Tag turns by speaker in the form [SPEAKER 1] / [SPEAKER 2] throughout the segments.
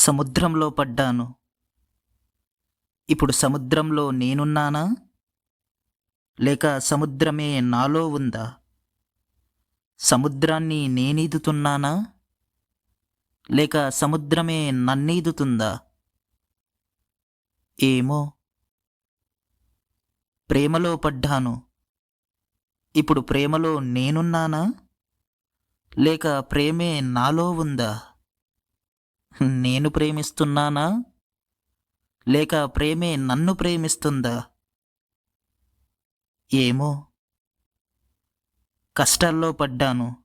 [SPEAKER 1] సముద్రంలో పడ్డాను. ఇప్పుడు సముద్రంలో నేనున్నానా? లేక సముద్రమే నాలో ఉందా? సముద్రాన్ని నేనీదుతున్నానా? లేక సముద్రమే నన్నీదుతుందా? ఏమో. ప్రేమలో పడ్డాను. ఇప్పుడు ప్రేమలో నేనున్నానా? లేక ప్రేమే నాలో ఉందా? నేను ప్రేమిస్తున్నానా? లేక ప్రేమే నన్ను ప్రేమిస్తుందా? ఏమో. కష్టాల్లో పడ్డాను.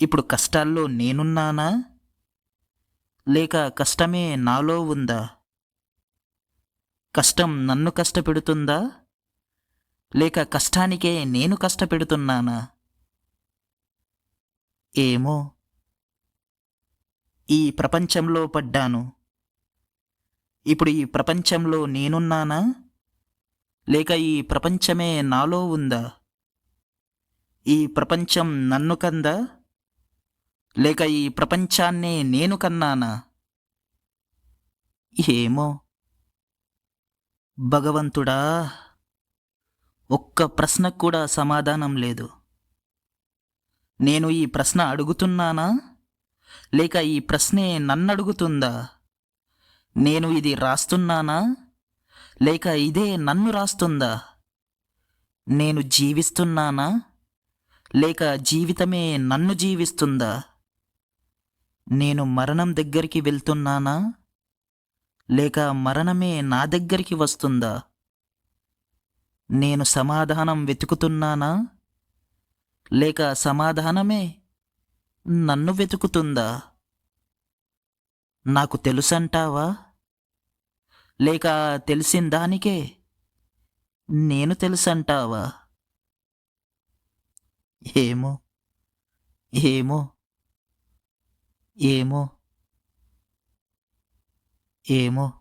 [SPEAKER 1] ఇప్పుడు కష్టాల్లో నేనున్నానా? లేక కష్టమే నాలో ఉందా? కష్టం నన్ను కష్టపెడుతుందా? లేక కష్టానికే నేను కష్టపెడుతున్నానా? ఏమో. ఈ ప్రపంచంలో పడ్డాను. ఇప్పుడు ఈ ప్రపంచంలో నేనున్నానా? లేక ఈ ప్రపంచమే నాలో ఉందా? ఈ ప్రపంచం నన్ను కందా? లేక ఈ ప్రపంచాన్నే నేను కన్నానా? ఏమో. భగవంతుడా ఒక్క ప్రశ్నకు కూడా సమాధానం లేదు. నేను ఈ ప్రశ్న అడుగుతున్నానా? లేక ఈ ప్రశ్నే నన్నడుగుతుందా? నేను ఇది రాస్తున్నానా? లేక ఇదే నన్ను రాస్తుందా? నేను జీవిస్తున్నానా? లేక జీవితమే నన్ను జీవిస్తుందా? నేను మరణం దగ్గరికి వెళ్తున్నానా? లేక మరణమే నా దగ్గరికి వస్తుందా? నేను సమాధానం వెతుకుతున్నానా? లేక సమాధానమే నన్ను వెతుకుతుందా? నాకు తెలుసంటావా? లేక తెలిసిన దానికే నేను తెలుసంటావా? ఏమో ఏమో ఏమో ఏమో.